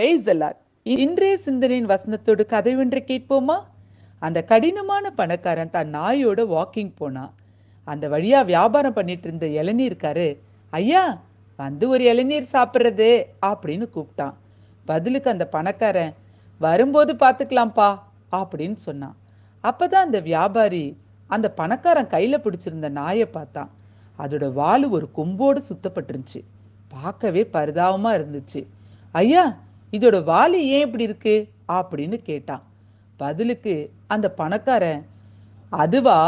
Praise இன்றைய சிந்தனையின் வசனத்தோடு கதை ஒன்று கேட்போமா? அந்த கடினமான பணக்காரன் தன் நாயோட வாக்கிங் போனான் அந்த வழியா வியாபாரம் பண்ணிட்டு இருந்த இளநீர்காரு ஐயா வந்து ஒரு இளநீர் சாப்பிட்றது அப்படின்னு கூப்பிட்டான். பதிலுக்கு அந்த பணக்காரன் வரும்போது பார்த்துக்கலாம்ப்பா அப்படின்னு சொன்னான். அப்பதான் அந்த வியாபாரி அந்த பணக்காரன் கையில பிடிச்சிருந்த நாயை பார்த்தான். அதோட வாலு ஒரு கொம்போடு சுத்தப்பட்டிருந்துச்சு. பார்க்கவே பரிதாபமா இருந்துச்சு. ஐயா இதோட வாலி ஏன் இப்படி இருக்கு? அப்படின்னு கேட்டான். பதிலுக்கு அந்த பணக்காரன் அதுவா?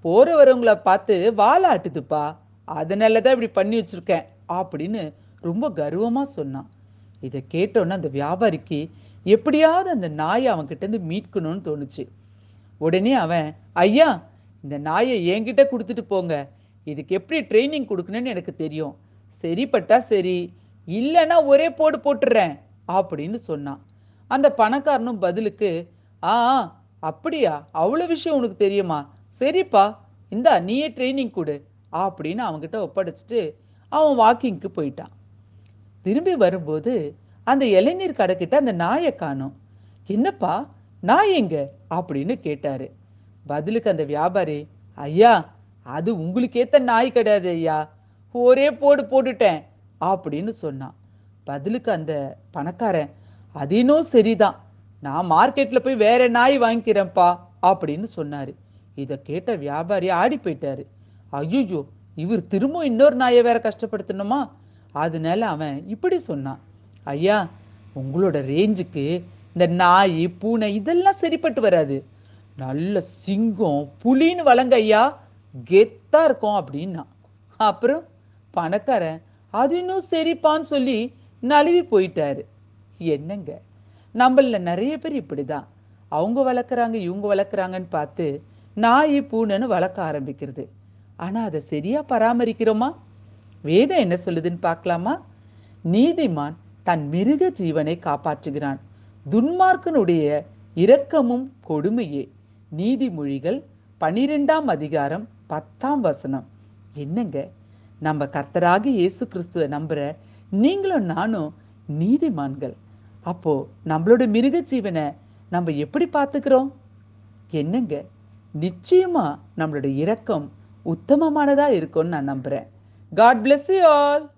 போற வரவங்கள பார்த்து வாலாட்டுதுப்பா அதனால தான் இப்படி பண்ணி வச்சிருக்கேன். அப்படின்னு ரொம்ப கர்வமா சொன்னான். இதை கேட்டோன்னே அந்த வியாபாரிக்கு எப்படியாவது அந்த நாயை அவன்கிட்ட இருந்து மீட்கணும்னு தோணுச்சு. உடனே அவன் ஐயா இந்த நாயை என்கிட்ட கொடுத்துட்டு போங்க. இதுக்கு எப்படி ட்ரைனிங் கொடுக்கணும்னு எனக்கு தெரியும். சரிப்பட்டா சரி. இல்லைன்னா ஒரே போடு போட்டுறேன். அப்படின்னு சொன்னான். அந்த பணக்காரனும் பதிலுக்கு ஆ அப்படியா? அவ்வளோ விஷயம் உனக்கு தெரியுமா? சரிப்பா இந்தா நீயே ட்ரைனிங் கொடு அப்படின்னு அவன்கிட்ட ஒப்படைச்சிட்டு அவன் வாக்கிங்க்கு போயிட்டான். திரும்பி வரும்போது அந்த இளநீர் கடைக்கிட்ட அந்த நாயை காணும். என்னப்பா நாய் எங்க? அப்படின்னு கேட்டாரு. பதிலுக்கு அந்த வியாபாரி ஐயா அது உங்களுக்கேத்த நாய் கிடையாது ஐயா. ஒரே போடு போட்டுட்டேன் அப்படின்னு சொன்னான். பதிலுக்கு அந்த பணக்காரன் அது இன்னும் சரிதான். நான் மார்க்கெட்ல போய் வேற நாய் வாங்கிக்கிறேன்ப்பா அப்படின்னு சொன்னாரு. இதை கேட்ட வியாபாரி ஆடி போயிட்டாரு. ஐயோ இவர் திரும்ப இன்னொரு நாயை வேற கஷ்டப்படுத்தணுமா? அதனால அவன் இப்படி சொன்னான். ஐயா உங்களோட ரேஞ்சுக்கு இந்த நாய் பூனை இதெல்லாம் சரிப்பட்டு வராது. நல்ல சிங்கம் புலின்னு வளங்க ஐயா. கெத்தா இருக்கும் அப்படின்னா அப்புறம் பணக்காரன் அது இன்னும் சரிப்பான்னு சொல்லி நழுவி போயிட்டாரு. என்னங்க? நம்மள நிறைய பேர் இப்படிதான். அவங்க வளர்க்குறாங்க இவங்க வளர்க்குறாங்கன்னு பார்த்து நாய் பூனைன்னு வளர்க்க ஆரம்பிக்கிறது. ஆனால் அதை சரியா பராமரிக்கிறோமா? வேதம் என்ன சொல்லுதுன்னு பார்க்கலாமா? நீதிமான் தன் மிருக ஜீவனை காப்பாற்றுகிறான். துன்மார்க்கனுடைய இரக்கமும் கொடுமையே. நீதிமொழிகள் பனிரெண்டாம் அதிகாரம் பத்தாம் வசனம். என்னங்க? நம்ம கர்த்தராகி இயேசு கிறிஸ்துவை நம்புற நீங்களும் நானும் நீதிமான்கள். அப்போ நம்மளோட மிருக ஜீவனை நம்ம எப்படி பார்த்துக்கிறோம்? என்னங்க? நிச்சயமா நம்மளோட இரக்கம் உத்தமமானதா இருக்கும்னு நான் நம்புறேன். God bless you all